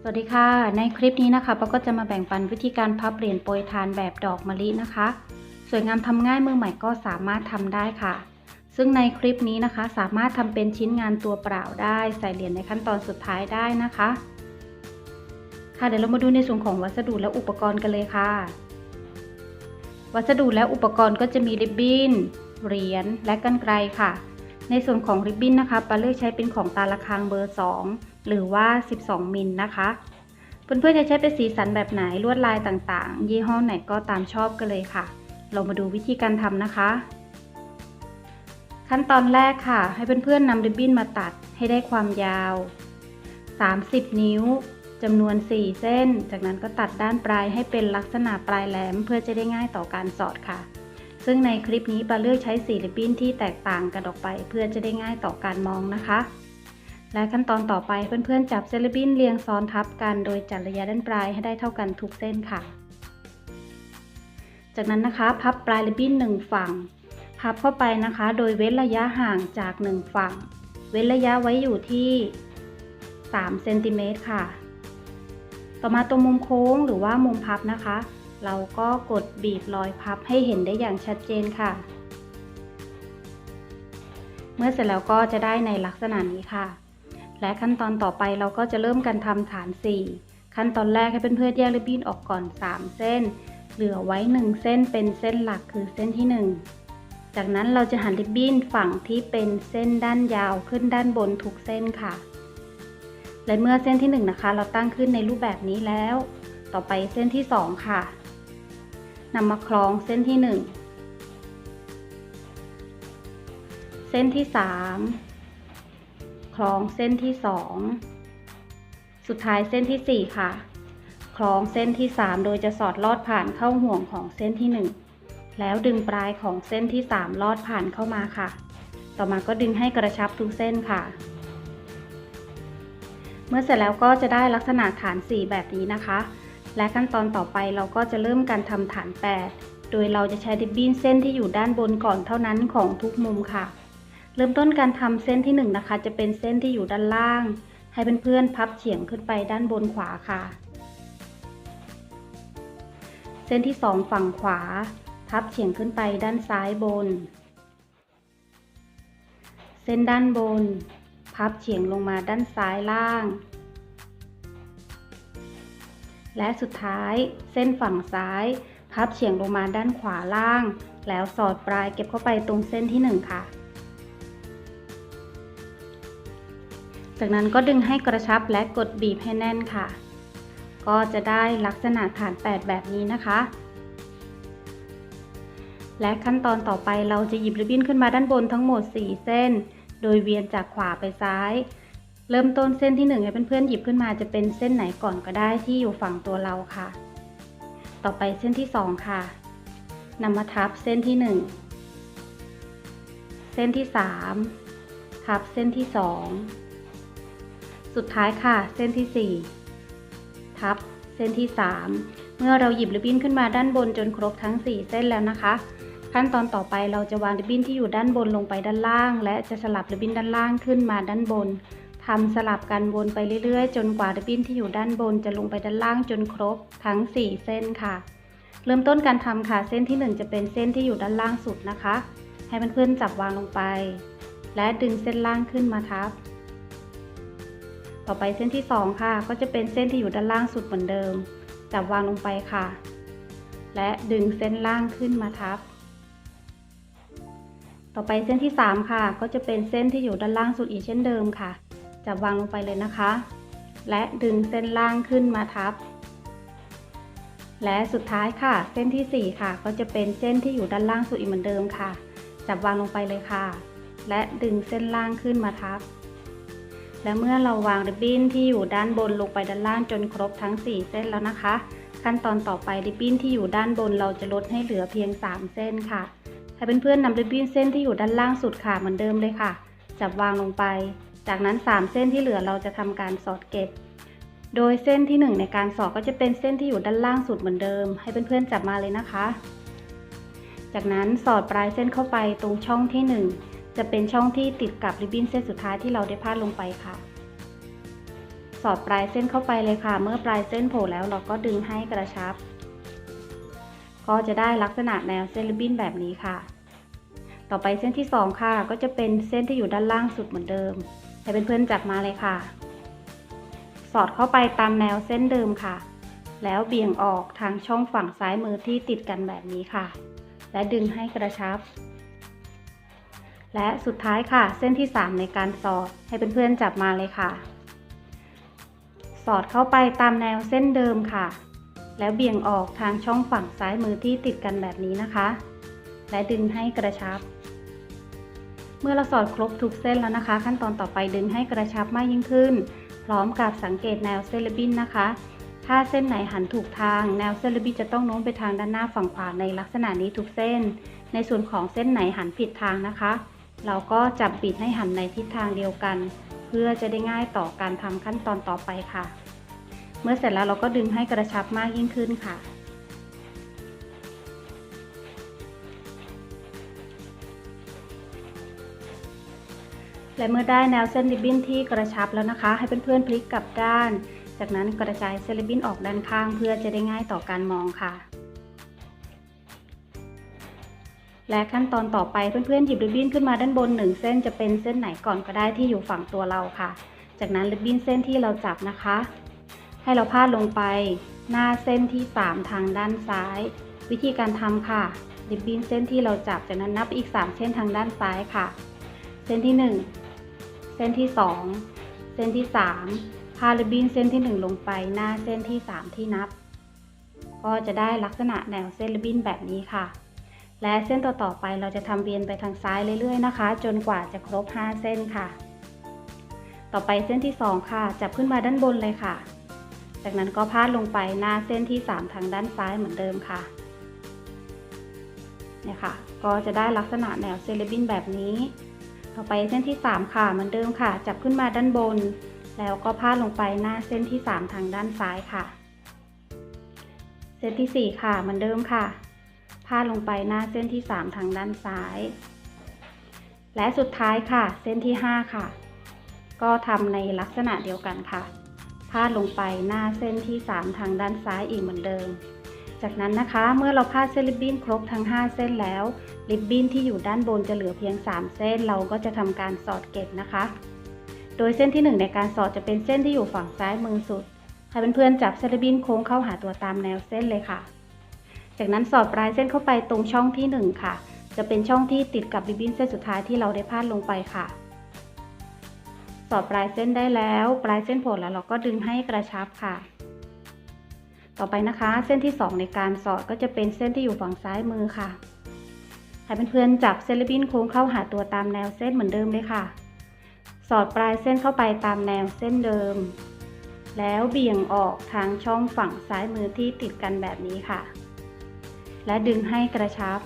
สวัสดีค่ะ ในคลิปนี้นะคะปาก็จะมาแบ่งปันวิธีการพับเหรียญโปรยทานแบบดอกมะลินะคะ สวยงามทำง่ายมือใหม่ก็สามารถทำได้ค่ะ ซึ่งในคลิปนี้นะคะ สามารถทำเป็นชิ้นงานตัวเปล่าได้ ใส่เหรียญในขั้นตอนสุดท้ายได้นะคะ ค่ะเดี๋ยวเรามาดูในส่วนของวัสดุและอุปกรณ์กันเลยค่ะ วัสดุและอุปกรณ์ก็จะมีริบบิ้นเหรียญและกรรไกรค่ะ ในส่วนของริบบิ้นนะคะปาเลือกใช้เป็นของตาละคางเบอร์ 2 หรือว่า 12 มิลนะคะ เพื่อนๆจะใช้เป็นสีสันแบบไหนลวดลายต่างๆ ยี่ห้อไหนก็ตามชอบกันเลยค่ะ เรามาดูวิธีการทำนะคะ ขั้นตอนแรกค่ะ ให้เพื่อนๆนำริบบิ้นมาตัดให้ได้ความยาว 30 นิ้วจำนวน 4 เส้น จากนั้นก็ตัดด้านปลายให้เป็นลักษณะปลายแหลม เพื่อจะได้ง่ายต่อการสอดค่ะ ซึ่งในคลิปนี้ปาเลือกใช้สีริบบิ้นที่แตกต่างกันออกไป เพื่อจะได้ง่ายต่อการมองนะคะ และขั้นตอนต่อไปเพื่อนๆจับเซลบินเรียงซ้อนทับกัน โดยจัดระยะด้านปลายให้ได้เท่ากันทุกเส้นค่ะ จากนั้นนะคะ พับปลายริบบิ้นหนึ่งฝั่ง พับเข้าไปนะคะ โดยเว้นระยะห่างจากหนึ่งฝั่ง เว้นระยะไว้อยู่ที่3เซนติเมตรค่ะ ต่อมาตรงมุมโค้งหรือว่ามุมพับนะคะ เราก็กดบีบรอยพับให้เห็นได้อย่างชัดเจนค่ะ เมื่อเสร็จแล้วก็จะได้ในลักษณะนี้ค่ะ และขั้นตอนต่อไปเราก็จะเริ่มกันทำฐาน 4 ขั้นตอนแรกให้เพื่อนๆแยกริบบิ้นออกก่อน 3 เส้น เหลือไว้ 1 เส้นเป็นเส้นหลักคือเส้นที่ 1 จากนั้นเราจะหันริบบิ้นฝั่งที่เป็นเส้นด้านยาวขึ้นด้านบนทุกเส้นค่ะ และเมื่อเส้นที่ 1 นะคะ เราตั้งขึ้นในรูปแบบนี้แล้ว ต่อไปเส้นที่ 2 ค่ะนำมาคล้องเส้นที่ 1 เส้นที่ 3 คล้องเส้นที่ 2 สุดท้ายเส้นที่ 4 ค่ะ คล้องเส้นที่ 3 โดยจะสอดลอดผ่านเข้าห่วงของเส้นที่ 1 แล้วดึงปลายของเส้นที่ 3 ลอดผ่านเข้ามาค่ะ ต่อมาก็ดึงให้กระชับทุกเส้นค่ะ เมื่อเสร็จแล้วก็จะได้ลักษณะฐาน 4 แบบนี้นะคะ และขั้นตอนต่อไปเราก็จะเริ่มการทำฐาน 8 โดยเราจะใช้ริบบิ้นเส้นที่อยู่ด้านบนก่อนเท่านั้นของทุกมุมค่ะ เริ่มต้นการทำเส้นที่1นงนะคะ จะเป็นเส้นที่อยู่ด้านล่าง ให้เพื่อนๆพับเฉียงขึ้นไปด้านบนขวาค่ะ เส้นที่ 2 ฝั่งขวา พับเฉียงขึ้นไปด้านซ้ายบน เส้นด้านบน พับเฉียงลงมาด้านซ้ายล่าง และสุดท้ายเส้นฝั่งซ้าย พับเฉียงลงมาด้านขวาล่าง แล้วสอดปลายเก็บเข้าไปตรงเส้นที่ 1 ค่ะ จากนั้นก็ดึงให้กระชับและกดบีบให้แน่นค่ะ ก็จะได้ลักษณะฐาน8แบบนี้นะคะ และขั้นตอนต่อไปเราจะหยิบริบบิ้นขึ้นมาด้านบนทั้งหมด 4 เส้น โดยเวียนจากขวาไปซ้าย เริ่มต้นเส้นที่1ให้เพื่อนๆหยิบขึ้นมาจะเป็นเส้นไหนก่อนก็ได้ที่อยู่ฝั่งตัวเราค่ะ ต่อไปเส้นที่ 2 ค่ะนำมาทับเส้นที่ 1 เส้นที่ 3 ทับเส้นที่ 2 สุดท้ายค่ะ เส้นที่ 4 ทับ เส้นที่ 3 เมื่อเราหยิบริบบิ้นขึ้นมาด้านบนจนครบทั้ง 4 เส้นแล้วนะคะ ขั้นตอนต่อไปเราจะวางริบบิ้นที่อยู่ด้านบนลงไปด้านล่าง และจะสลับริบบิ้นด้านล่างขึ้นมาด้านบนทำสลับกันวนไปเรื่อยๆ จนกว่าริบบิ้นที่อยู่ด้านบนจะลงไปด้านล่างจนครบทั้ง 4 เส้นค่ะ เริ่มต้นการทำค่ะ เส้นที่ 1 จะเป็นเส้นที่อยู่ด้านล่างสุดนะคะ ให้เพื่อนๆจับวางลงไป และดึงเส้นล่างขึ้นมาทับ ต่อไปเส้นที่ 2 ค่ะ ก็จะเป็นเส้นที่อยู่ด้านล่างสุดเหมือนเดิม จับวางลงไปค่ะ และดึงเส้นล่างขึ้นมาทับ ต่อไปเส้นที่ 3 ค่ะ ก็จะเป็นเส้นที่อยู่ด้านล่างสุดอีกเช่นเดิมค่ะ จับวางลงไปเลยนะคะ และดึงเส้นล่างขึ้นมาทับ และสุดท้ายค่ะ เส้นที่ 4 ค่ะ ก็จะเป็นเส้นที่อยู่ด้านล่างสุดอีกเหมือนเดิมค่ะ จับวางลงไปเลยค่ะ และดึงเส้นล่างขึ้นมาทับ และเมื่อเราวางริบบิ้นที่อยู่ด้านบนลงไปด้านล่างจนครบทั้ง 4 เส้นแล้วนะคะ ขั้นตอนต่อไปริบบิ้นที่อยู่ด้านบนเราจะลดให้เหลือเพียง 3 เส้นค่ะ ให้เพื่อนๆนำริบบิ้นเส้นที่อยู่ด้านล่างสุดค่ะเหมือนเดิมเลยค่ะ จับวางลงไป จากนั้น 3 เส้นที่เหลือเราจะทำการสอดเก็บ โดยเส้นที่ 1 ในการสอดก็จะเป็นเส้นที่อยู่ด้านล่างสุดเหมือนเดิม ให้เพื่อนๆจับมาเลยนะคะ จากนั้นสอดปลายเส้นเข้าไปตรงช่องที่ 1 จะเป็นช่องที่ติดกับริบบิ้นเส้นสุดท้ายที่เราได้พาดลงไปค่ะ สอดปลายเส้นเข้าไปเลยค่ะ เมื่อปลายเส้นโผล่แล้วเราก็ดึงให้กระชับ ก็จะได้ลักษณะแนวเส้นริบบิ้นแบบนี้ค่ะ ต่อไปเส้นที่ 2 ค่ะ ก็จะเป็นเส้นที่อยู่ด้านล่างสุดเหมือนเดิมให้เพื่อนๆจับมาเลยค่ะ สอดเข้าไปตามแนวเส้นเดิมค่ะ แล้วเบี่ยงออกทางช่องฝั่งซ้ายมือที่ติดกันแบบนี้ค่ะ และดึงให้กระชับ และสุดท้ายค่ะ เส้นที่ 3 ในการสอดให้เพื่อนๆจับมาเลยค่ะ สอดเข้าไปตามแนวเส้นเดิมค่ะ แล้วเบี่ยงออกทางช่องฝั่งซ้ายมือที่ติดกันแบบนี้นะคะ และดึงให้กระชับ เมื่อเราสอดครบทุกเส้นแล้วนะคะ ขั้นตอนต่อไปดึงให้กระชับมากยิ่งขึ้น พร้อมกับสังเกตแนวเส้นริบบิ้นนะคะ ถ้าเส้นไหนหันถูกทางแนวเส้นริบบิ้นจะต้องโน้มไปทางด้านหน้าฝั่งขวาในลักษณะนี้ทุกเส้น ในส่วนของเส้นไหนหันผิดทางนะคะ เราก็จับบิดให้หันในทิศทางเดียวกัน เพื่อจะได้ง่ายต่อการทำขั้นตอนต่อไปค่ะ เมื่อเสร็จแล้วเราก็ดึงให้กระชับมากยิ่งขึ้นค่ะและเมื่อได้แนวเส้นริบบิ้นที่กระชับแล้วนะคะ ให้เพื่อนๆพลิกกลับด้าน จากนั้นกระจายเส้นริบบิ้นออกด้านข้างเพื่อจะได้ง่ายต่อการมองค่ะ และขั้นตอนต่อไปเพื่อนๆหยิบริบบิ้นขึ้นมาด้านบนหนึ่งเส้นจะเป็นเส้นไหนก่อนก็ได้ที่อยู่ฝั่งตัวเราค่ะ จากนั้นริบบิ้นเส้นที่เราจับนะคะ ให้เราพาดลงไป หน้าเส้นที่ 3 ทางด้านซ้าย วิธีการทำค่ะริบบิ้นเส้นที่เราจับจากนั้นนับอีก 3 เส้นทางด้านซ้ายค่ะ เส้นที่ 1 เส้นที่ 2 เส้นที่ 3 พาริบบิ้นเส้นที่ 1 ลงไป หน้าเส้นที่ 3 ที่นับ ก็จะได้ลักษณะแนวเส้นริบบิ้นแบบนี้ค่ะ และเส้นต่อๆไปเราจะทำเวียนไปทางซ้ายเรื่อยๆนะคะ จนกว่าจะครบ 5 เส้นค่ะ ต่อไปเส้นที่ 2 ค่ะ จับขึ้นมาด้านบนเลยค่ะ จากนั้นก็พาดลงไปหน้าเส้นที่ 3 ทางด้านซ้ายเหมือนเดิมค่ะเนี่ยค่ะ ก็จะได้ลักษณะแนวเซเลบินแบบนี้ ต่อไปเส้นที่ 3 ค่ะเหมือนเดิมค่ะ จับขึ้นมาด้านบน แล้วก็พาดลงไปหน้าเส้นที่ 3 ทางด้านซ้ายค่ะ เส้นที่ 4 ค่ะเหมือนเดิมค่ะ พาดลงไปหน้าเส้นที่ 3 ทางด้านซ้าย และสุดท้ายค่ะ เส้นที่ 5 ค่ะ ก็ทำในลักษณะเดียวกันค่ะ พาดลงไปหน้าเส้นที่ 3 ทางด้านซ้ายอีกเหมือนเดิม จากนั้นนะคะเมื่อเราพาดเส้นริบบิ้นครบทั้ง 5 เส้นแล้ว ริบบิ้นที่อยู่ด้านบนจะเหลือเพียง 3 เส้น เราก็จะทำการสอดเก็บนะคะ โดยเส้นที่ 1 ในการสอดจะเป็นเส้นที่อยู่ฝั่งซ้ายมือสุดให้เพื่อนๆจับเส้นริบบิ้นโค้งเข้าหาตัวตามแนวเส้นเลยค่ะ จากนั้นสอดปลายเส้นเข้าไปตรงช่องที่ 1 ค่ะ จะเป็นช่องที่ติดกับริบบิ้นเส้นสุดท้ายที่เราได้พาดลงไปค่ะ สอดปลายเส้นได้แล้ว ปลายเส้นโผล่แล้วเราก็ดึงให้กระชับค่ะ ต่อไปนะคะ เส้นที่ 2 ในการสอดก็จะเป็นเส้นที่อยู่ฝั่งซ้ายมือค่ะให้เพื่อนๆจับเส้นริบบิ้นโค้งเข้าหาตัวตามแนวเส้นเหมือนเดิมเลยค่ะ สอดปลายเส้นเข้าไปตามแนวเส้นเดิม แล้วเบี่ยงออกทางช่องฝั่งซ้ายมือที่ติดกันแบบนี้ค่ะ และดึงให้กระชับ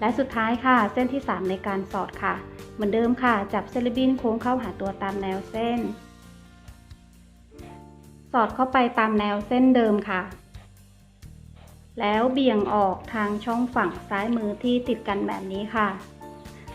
และสุดท้ายค่ะเส้นที่ 3 ในการสอดค่ะ เหมือนเดิมค่ะ จับเส้นริบินโค้งเข้าหาตัวตามแนวเส้น สอดเข้าไปตามแนวเส้นเดิมค่ะ แล้วเบี่ยงออกทางช่องฝั่งซ้ายมือที่ติดกันแบบนี้ค่ะ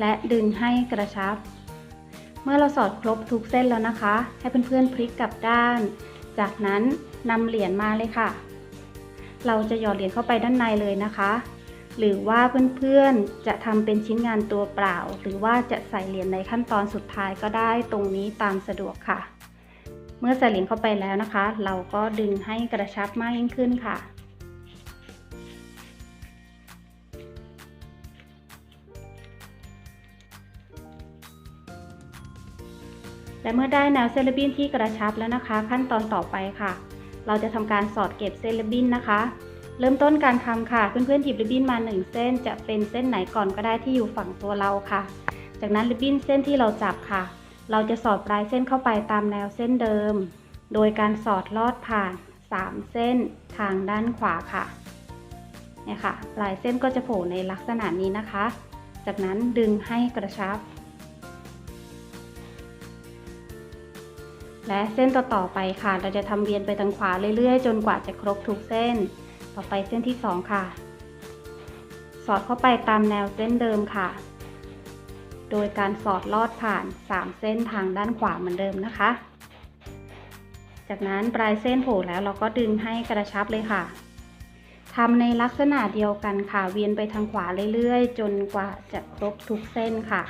และดึงให้กระชับ เมื่อเราสอดครบทุกเส้นแล้วนะคะ ให้เพื่อนๆพลิกกลับด้าน จากนั้นนำเหรียญมาเลยค่ะ เราจะหยอดเหรียญเข้าไปด้านในเลยนะคะ หรือว่าเพื่อนๆจะทำเป็นชิ้นงานตัวเปล่า หรือว่าจะใส่เหรียญในขั้นตอนสุดท้ายก็ได้ตรงนี้ตามสะดวกค่ะ เมื่อใส่เหรียญเข้าไปแล้วนะคะ เราก็ดึงให้กระชับมากยิ่งขึ้นค่ะและเมื่อได้แนวเส้นริบบิ้นที่กระชับแล้วนะคะ ขั้นตอนต่อไปค่ะ เราจะทำการสอดเก็บเส้นริบบิ้นนะคะ เริ่มต้นการทำค่ะ เพื่อนๆหยิบริบบิ้นมา 1 เส้น จะเป็นเส้นไหนก่อนก็ได้ที่อยู่ฝั่งตัวเราค่ะ จากนั้นริบบิ้นเส้นที่เราจับค่ะ เราจะสอดปลายเส้นเข้าไปตามแนวเส้นเดิม โดยการสอดลอดผ่าน 3 เส้นทางด้านขวาค่ะเนี่ยค่ะ ปลายเส้นก็จะโผล่ในลักษณะนี้นะคะ จากนั้นดึงให้กระชับ และเส้นต่อๆไปค่ะ เราจะทำเวียนไปทางขวาเรื่อยๆ จนกว่าจะครบทุกเส้น ต่อไปเส้นที่ 2 ค่ะ สอดเข้าไปตามแนวเส้นเดิมค่ะ โดยการสอดลอดผ่าน 3 เส้นทางด้านขวาเหมือนเดิมนะคะ จากนั้นปลายเส้นโผล่แล้วเราก็ดึงให้กระชับเลยค่ะทำในลักษณะเดียวกันค่ะ เวียนไปทางขวาเรื่อยๆ จนกว่าจะครบทุกเส้นค่ะ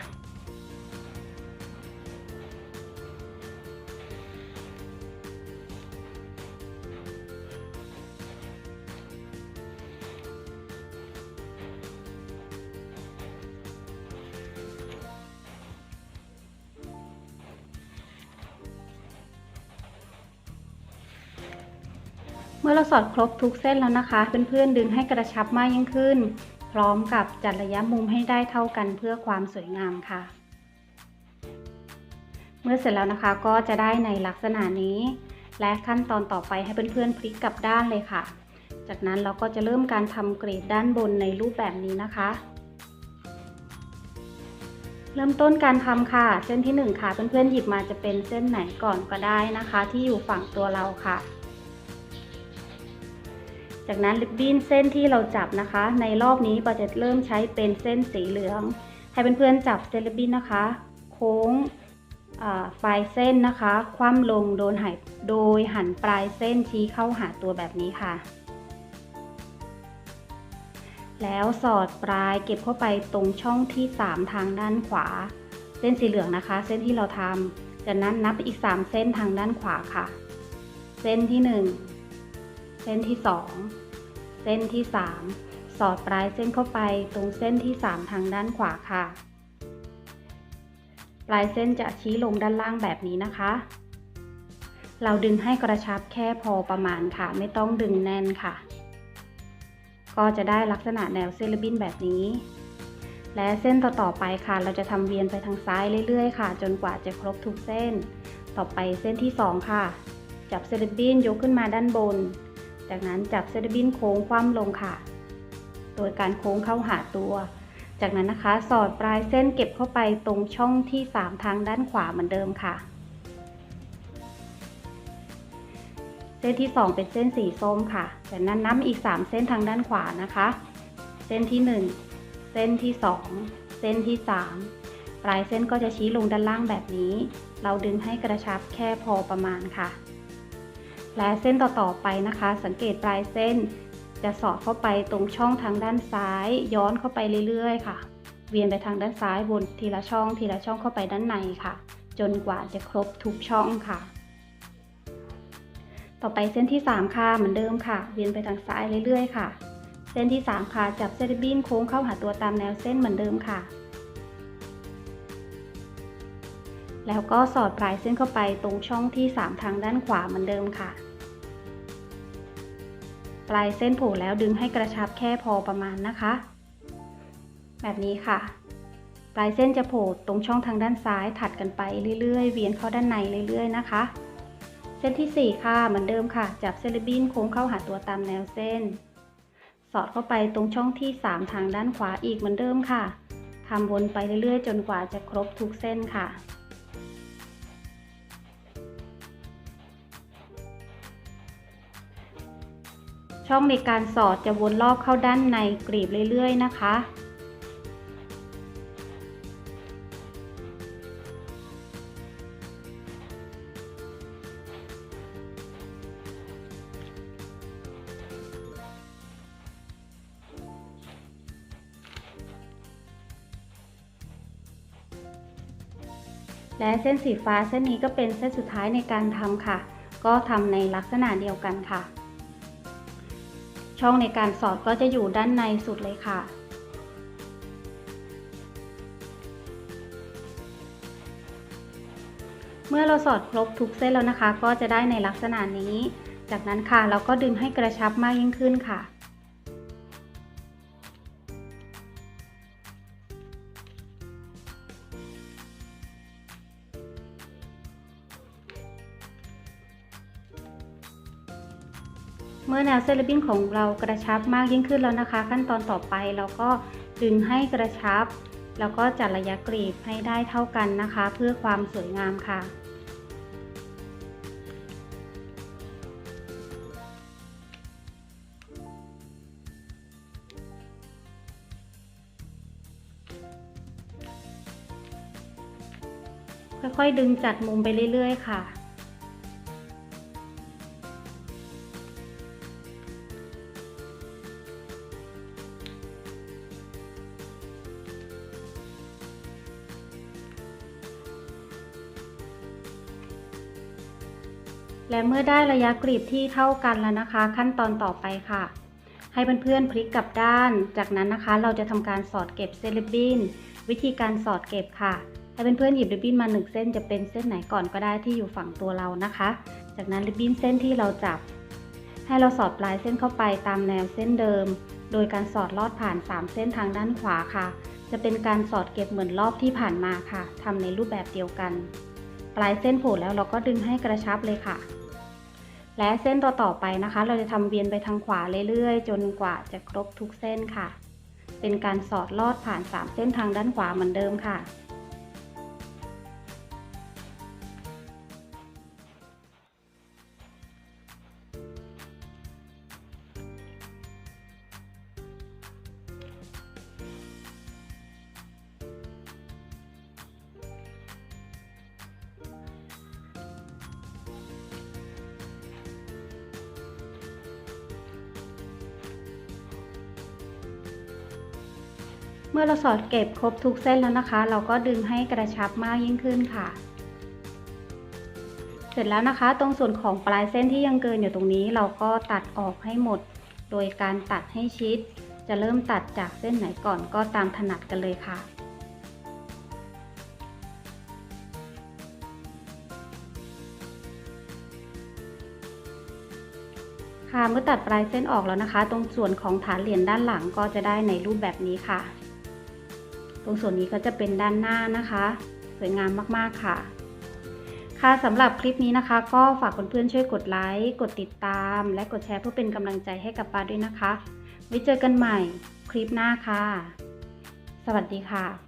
มื่อเราสอดครบทุกเส้นแล้วนะคะ เพื่อนๆดึงให้กระชับมากยิ่งขึ้น พร้อมกับจัดระยะมุมให้ได้เท่ากันเพื่อความสวยงามค่ะ เมื่อเสร็จแล้วนะคะก็จะได้ในลักษณะนี้ และขั้นตอนต่อไปให้เพื่อนๆพลิกกลับด้านเลยค่ะ จากนั้นเราก็จะเริ่มการทำกรีดด้านบนในรูปแบบนี้นะคะ เริ่มต้นการทำค่ะ เส้นที่ 1 ค่ะเพื่อนๆหยิบมาจะเป็นเส้นไหนก่อนก็ได้นะคะ ที่อยู่ฝั่งตัวเราค่ะ จากนั้นริบบิ้นเส้นที่เราจับนะคะ ในรอบนี้ปาจะเริ่มใช้เป็นเส้นสีเหลือง ให้เพื่อนๆจับเส้นริบบิ้นนะคะ โค้งปลายเส้นนะคะ คว่ำลงโดนหายโดยหันปลายเส้นชี้เข้าหาตัวแบบนี้ค่ะ แล้วสอดปลายเก็บเข้าไปตรงช่องที่ 3 ทางด้านขวา เส้นสีเหลืองนะคะ เส้นที่เราทำจากนั้นนับอีก 3 เส้นทางด้านขวาค่ะ เส้นที่ 1 เส้นที่ 2 เส้นที่ 3 สอดปลายเส้นเข้าไปตรงเส้นที่ 3 ทางด้านขวาค่ะ ปลายเส้นจะชี้ลงด้านล่างแบบนี้นะคะ เราดึงให้กระชับแค่พอประมาณค่ะ ไม่ต้องดึงแน่นค่ะ ก็จะได้ลักษณะแนวเส้นริบบิ้นแบบนี้ และเส้นต่อๆไปค่ะ เราจะทำเวียนไปทางซ้ายเรื่อยๆค่ะ จนกว่าจะครบทุกเส้น ต่อไปเส้นที่ 2 ค่ะ จับเส้นริบบิ้นยกขึ้นมาด้านบน จากนั้นจับเส้นริบินโค้งคว่ำลงค่ะ โดยการโค้งเข้าหาตัว จากนั้นนะคะสอดปลายเส้นเก็บเข้าไปตรงช่องที่ 3 ทางด้านขวาเหมือนเดิมค่ะ เส้นที่ 2 เป็นเส้นสีส้มค่ะจากนั้นนับอีก 3 เส้นทางด้านขวานะคะ เส้นที่ 1 เส้นที่ 2 เส้นที่ 3 ปลายเส้นก็จะชี้ลงด้านล่างแบบนี้ เราดึงให้กระชับแค่พอประมาณค่ะ และเส้นต่อๆไปนะคะ สังเกตปลายเส้น จะสอดเข้าไปตรงช่องทางด้านซ้าย ย้อนเข้าไปเรื่อยๆ ค่ะ เวียนไปทางด้านซ้ายบนทีละช่อง ทีละช่องเข้าไปด้านในค่ะ จนกว่าจะครบทุกช่องค่ะ ต่อไปเส้นที่ 3 ค่ะเหมือนเดิมค่ะ เวียนไปทางซ้ายเรื่อยๆ ค่ะ เส้นที่ 3 ค่ะจับเส้นริบบิ้นโค้งเข้าหาตัวตามแนวเส้นเหมือนเดิมค่ะแล้วก็สอดปลายเส้นเข้าไปตรงช่องที่ 3 ทางด้านขวาเหมือนเดิมค่ะ ลายเส้นโผล่แล้วดึงให้กระชับแค่พอประมาณนะคะ แบบนี้ค่ะ ปลายเส้นจะโผล่ตรงช่องทางด้านซ้ายถัดกันไปเรื่อยๆ เวียนเข้าด้านในเรื่อยๆ นะคะ เส้นที่ 4 ค่ะเหมือนเดิมค่ะ จับเส้นริบบิ้นโค้งเข้าหาตัวตามแนวเส้น สอดเข้าไปตรงช่องที่ 3 ทางด้านขวาอีกเหมือนเดิมค่ะทำวนไปเรื่อยๆ จนกว่าจะครบทุกเส้นค่ะ ช่องในการสอดจะวนรอบเข้าด้านในกรีบเรื่อยๆ นะคะและเส้นสีฟ้าเส้นนี้ก็เป็นเส้นสุดท้ายในการทำค่ะ ก็ทำในลักษณะเดียวกันค่ะ ช่องในการสอดก็จะอยู่ด้านในสุดเลยค่ะ เมื่อเราสอดครบทุกเส้นแล้วนะคะ ก็จะได้ในลักษณะนี้ จากนั้นค่ะเราก็ดึงให้กระชับมากยิ่งขึ้นค่ะ เมื่อแนวเส้นริบบิ้นของเรากระชับมากยิ่งขึ้นแล้วนะคะ ขั้นตอนต่อไปเราก็ดึงให้กระชับ แล้วก็จัดระยะกรีบให้ได้เท่ากันนะคะ เพื่อความสวยงามค่ะค่อยๆดึงจัดมุมไปเรื่อย ๆ ค่ะ และเมื่อได้ระยะกรีบที่เท่ากันแล้วนะคะ ขั้นตอนต่อไปค่ะ ให้เพื่อนๆพลิกกลับด้าน จากนั้นนะคะ เราจะทำการสอดเก็บเส้นริบบิ้น วิธีการสอดเก็บค่ะ ให้เพื่อนๆหยิบริบบิ้นมาหนึ่งเส้นจะเป็นเส้นไหนก่อนก็ได้ที่อยู่ฝั่งตัวเรานะคะ จากนั้นริบบิ้นเส้นที่เราจับ ให้เราสอดปลายเส้นเข้าไปตามแนวเส้นเดิม โดยการสอดลอดผ่าน 3 เส้นทางด้านขวาค่ะ จะเป็นการสอดเก็บเหมือนรอบที่ผ่านมาค่ะทำในรูปแบบเดียวกัน ปลายเส้นโผล่แล้วเราก็ดึงให้กระชับเลยค่ะ และเส้นต่อต่อๆไปนะคะ เราจะทำเวียนไปทางขวาเรื่อยๆ จนกว่าจะครบทุกเส้นค่ะ เป็นการสอดลอดผ่าน 3 เส้นทางด้านขวาเหมือนเดิมค่ะ เมื่อเราสอดเก็บครบทุกเส้นแล้วนะคะ เราก็ดึงให้กระชับมากยิ่งขึ้นค่ะ เสร็จแล้วนะคะ ตรงส่วนของปลายเส้นที่ยังเกินอยู่ตรงนี้ เราก็ตัดออกให้หมด โดยการตัดให้ชิด จะเริ่มตัดจากเส้นไหนก่อนก็ตามถนัดกันเลยค่ะค่ะเมื่อตัดปลายเส้นออกแล้วนะคะ ตรงส่วนของฐานเหรียญด้านหลังก็จะได้ในรูปแบบนี้ค่ะ ตรงส่วนนี้ก็จะเป็นด้านหน้านะคะ สวยงามมากๆค่ะ ค่ะสำหรับคลิปนี้นะคะ ก็ฝากเพื่อนๆช่วยกดไลค์ กดติดตาม และกดแชร์เพื่อเป็นกำลังใจให้กับปาด้วยนะคะ ไว้เจอกันใหม่คลิปหน้าค่ะ สวัสดีค่ะ